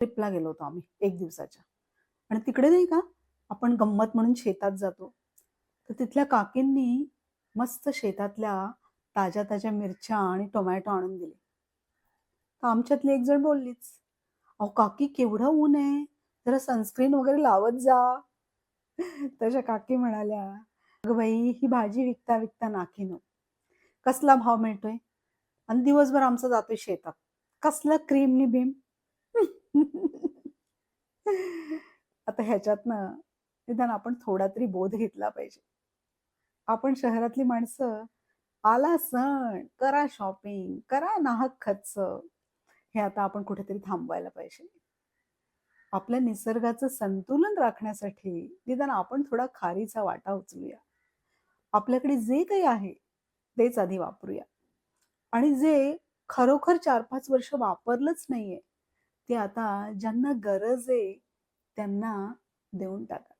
ट्रिपला गेलो होतो आम्ही एक दिवसाच्या. आणि तिकडे नाही का आपण गंमत म्हणून शेतात जातो. तर तिथल्या काकींनी मस्त शेतातल्या ताज्या ताज्या मिरच्या आणि टोमॅटो आणून दिले. तर आमच्यातली एक जण बोललीच अहो काकी केवढं ऊन आहे जरा सनस्क्रीन वगैरे लावत जा. तशा काकी म्हणाल्या अगं बाई ही भाजी विकता विकता नाकीनो हो. कसला भाव मिळतोय? आणि दिवसभर आमचा जातोय शेतात. कसलं क्रीम नि भीम? आता ह्याच्यातनं निदान आपण थोडा तरी बोध घेतला पाहिजे. आपण शहरातली माणसं आला सण करा शॉपिंग करा नाहक खर्च हे आता आपण कुठेतरी थांबवायला पाहिजे. आपल्या निसर्गाचं संतुलन राखण्यासाठी निदान आपण थोडा खारीचा वाटा उचलूया. आपल्याकडे जे काही आहे तेच आधी वापरूया. आणि जे खरोखर चार पाच वर्ष वापरलंच नाहीये ते आता ज्यांना गरज आहे त्यांना देऊन टाका.